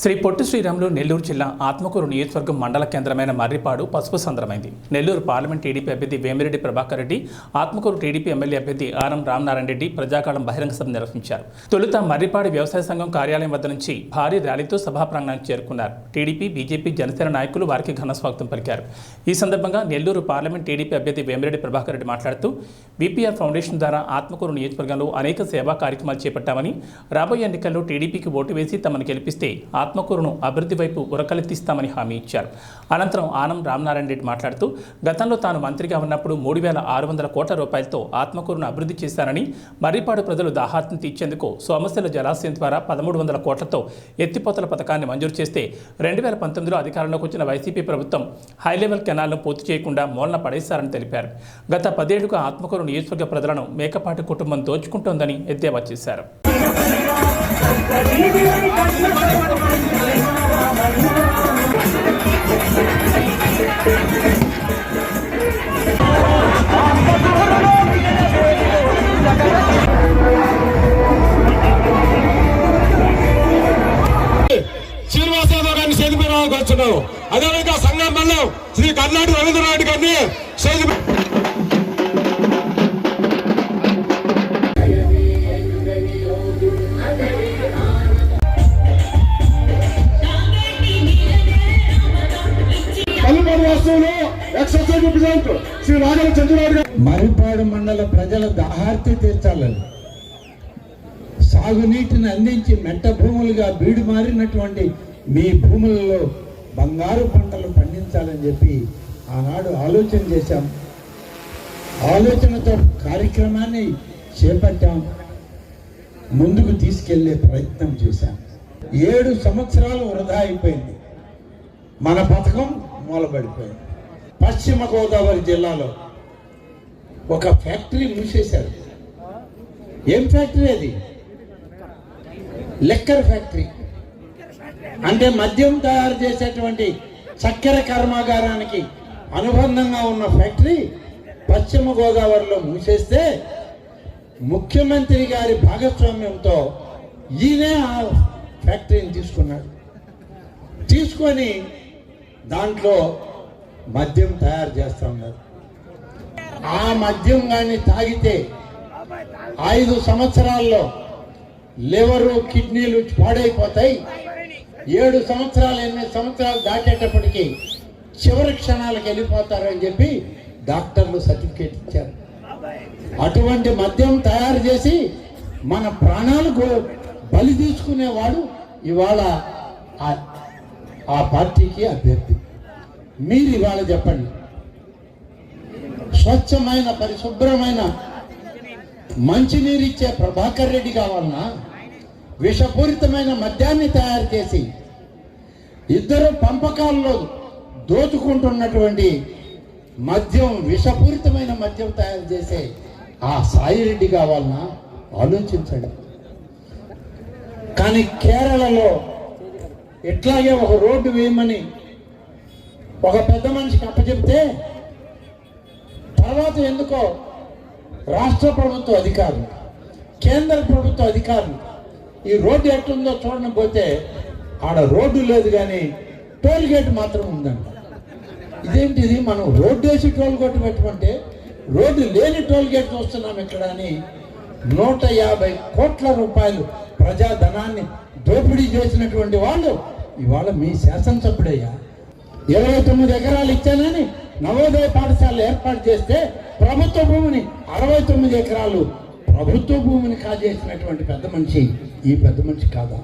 శ్రీ పొట్టి శ్రీరాములు నెల్లూరు జిల్లా ఆత్మకూరు నియోజకవర్గం మండల కేంద్రమైన మర్రిపాడు పసుపు సంద్రమైంది. నెల్లూరు పార్లమెంట్ టీడీపీ అభ్యర్థి వేమిరెడ్డి ప్రభాకర్ రెడ్డి ఆత్మకూరు టీడీపీ ఎమ్మెల్యే అభ్యర్థి ఆర్ఎం రామనారాయణ రెడ్డి ప్రజాకాలం బహిరంగ సభ నిర్వహించారు. తొలుత మర్రిపాడు వ్యవసాయ సంఘం కార్యాలయం వద్ద నుంచి భారీ ర్యాలీతో సభా ప్రాంగణానికి చేరుకున్నారు. టీడీపీ బీజేపీ జనసేన నాయకులు వారికి ఘన స్వాగతం పలికారు. ఈ సందర్భంగా నెల్లూరు పార్లమెంట్ టీడీపీ అభ్యర్థి వేమిరెడ్డి ప్రభాకర్ రెడ్డి మాట్లాడుతూ బీపీఆర్ ఫౌండేషన్ ద్వారా ఆత్మకూరు నియోజకవర్గంలో అనేక సేవా కార్యక్రమాలు చేపట్టామని రాబోయే ఎన్నికల్లో టీడీపీకి ఓటు వేసి తమను గెలిపిస్తే ఆత్మకూరును అభివృద్ధి వైపు ఉరకలెత్తిస్తామని హామీ ఇచ్చారు. అనంతరం ఆనం రామనారాయణ రెడ్డి మాట్లాడుతూ గతంలో తాను మంత్రిగా ఉన్నప్పుడు మూడు వేల ఆరు వందల కోట్ల రూపాయలతో ఆత్మకూరును అభివృద్ధి చేశారని మర్రిపాడు ప్రజలు దాహార్తిని తీర్చేందుకు సోమశిల జలాశయం ద్వారా పదమూడు వందల కోట్లతో ఎత్తిపోతల పథకాన్ని మంజూరు చేస్తే రెండు వేల పంతొమ్మిదిలో అధికారంలోకి వచ్చిన వైసీపీ ప్రభుత్వం హైలెవెల్ కెనాల్ను పూర్తి చేయకుండా మూలన పడేశారని తెలిపారు. గత పదేళ్ళుగా ఆత్మకూరు నియోజకవర్గ ప్రజలను మేకపాటి కుటుంబం దోచుకుంటోందని ఎద్దేవా చేశారు. శ్రీనివాసరావు మీద అదేవిధంగా సంఘం మల్లం శ్రీ కర్ణాటక రవీంద్రనాథ్ గారిని శ్రీ రాఘవ గారు. మరిపాడు మండల ప్రజల దాహార్తి తీర్చాలని సాగునీటిని అందించి మెట్ట భూములుగా బీడు మారినటువంటి మీ భూములలో బంగారు పంటలు పండించాలని చెప్పి ఆనాడు ఆలోచన చేశాం. ఆలోచనతో కార్యక్రమాన్ని చేపట్టాం. ముందుకు తీసుకెళ్ళే ప్రయత్నం చేశాం. ఏడు సంవత్సరాలు వృధా అయిపోయింది. మన పథకం మూలబడిపోయింది. పశ్చిమ గోదావరి జిల్లాలో ఒక ఫ్యాక్టరీ మూసేశారు. ఏం ఫ్యాక్టరీ అది? Liquor factory. అంటే మద్యం తయారు చేసేటువంటి చక్కెర కర్మాగారానికి అనుబంధంగా ఉన్న ఫ్యాక్టరీ పశ్చిమ గోదావరిలో మూసేస్తే ముఖ్యమంత్రి గారి భాగస్వామ్యంతో ఈయనే ఆ ఫ్యాక్టరీని తీసుకున్నాడు. తీసుకొని దాంట్లో మద్యం తయారు చేస్తా ఉన్నారు ఆ మద్యం కానీ తాగితే ఐదు సంవత్సరాల్లో లివరు కిడ్నీలు పాడైపోతాయి. ఏడు సంవత్సరాలు ఎనిమిది సంవత్సరాలు దాటేటప్పటికి చివరి క్షణాలకు వెళ్ళిపోతారని చెప్పి డాక్టర్లు సర్టిఫికేట్ ఇచ్చారు. అటువంటి మద్యం తయారు చేసి మన ప్రాణాలకు బలి తీసుకునేవాడు ఇవాళ ఆ- ఆ పార్టీకి అభ్యర్థి. మీరు ఇవాళ చెప్పండి. స్వచ్ఛమైన పరిశుభ్రమైన మంచినీరిచ్చే ప్రభాకర్ రెడ్డి కావాలన్నా విషపూరితమైన మద్యాన్ని తయారు చేసి ఇద్దరు పంపకాల్లో దోచుకుంటున్నటువంటి మద్యం విషపూరితమైన మద్యం తయారు చేసే ఆ సాయిరెడ్డి కావాలన్నా ఆలోచించండి. కానీ కేరళలో ఎట్లాగే ఒక రోడ్డు వేయమని ఒక పెద్ద మనిషికి అప్పచెప్తే తర్వాత ఎందుకో రాష్ట్ర ప్రభుత్వ అధికారులు కేంద్ర ప్రభుత్వ అధికారులు ఈ రోడ్డు ఎట్లుందో చూడడం పోతే ఆడ రోడ్డు లేదు కానీ టోల్ గేట్ మాత్రం ఉందంట. ఇదేంటిది మనం రోడ్డు వేసి టోల్ గేట్ పెట్టమంటే రోడ్డు లేని టోల్ గేట్ చూస్తున్నాం ఇక్కడ అని నూట యాభై కోట్ల రూపాయలు ప్రజాధనాన్ని దోపిడీ చేసినటువంటి వాళ్ళు ఇవాళ మీ శాసనసభ్యుడయ్యా. ఇరవై తొమ్మిది ఎకరాలు ఇచ్చానని నవోదయ పాఠశాలలు ఏర్పాటు చేస్తే ప్రభుత్వ భూమిని అరవై తొమ్మిది ఎకరాలు ప్రభుత్వ భూమిని కాజేసినటువంటి పెద్ద మనిషి ఈ పెద్ద మనిషి కాదా?